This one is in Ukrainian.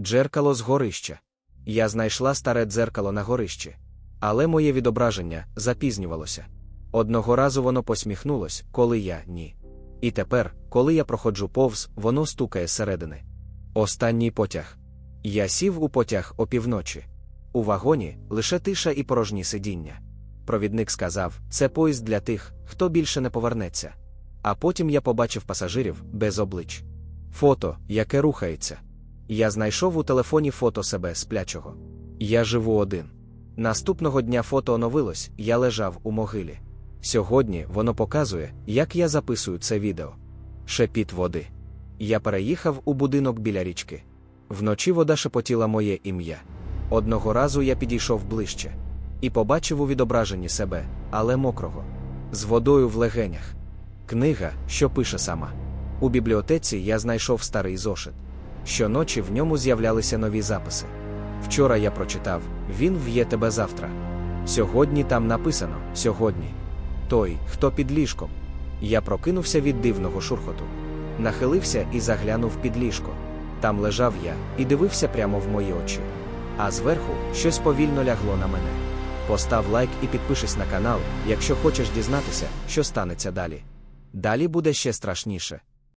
Джеркало з горища. Я знайшла старе дзеркало на горищі. Але моє відображення запізнювалося. Одного разу воно посміхнулось, коли я ні. І тепер, коли я проходжу повз, воно стукає зсередини. Останній потяг. Я сів у потяг опівночі. У вагоні лише тиша і порожні сидіння. Провідник сказав: це поїзд для тих, хто більше не повернеться. А потім я побачив пасажирів без облич. Фото, яке рухається. Я знайшов у телефоні фото себе сплячого. Я живу один. Наступного дня фото оновилось, я лежав у могилі. Сьогодні воно показує, як я записую це відео. Шепіт води. Я переїхав у будинок біля річки. Вночі вода шепотіла моє ім'я. Одного разу я підійшов ближче і побачив у відображенні себе, але мокрого, з водою в легенях. Книга, що пише сама. У бібліотеці я знайшов старий зошит. Щоночі в ньому з'являлися нові записи. Вчора я прочитав Він в'є тебе завтра. Сьогодні там написано сьогодні. Той, хто під ліжком. Я прокинувся від дивного шурхоту. Нахилився і заглянув під ліжко. Там лежав я і дивився прямо в мої очі. А зверху щось повільно лягло на мене. Постав лайк і підпишись на канал, якщо хочеш дізнатися, що станеться далі. Далі буде ще страшніше.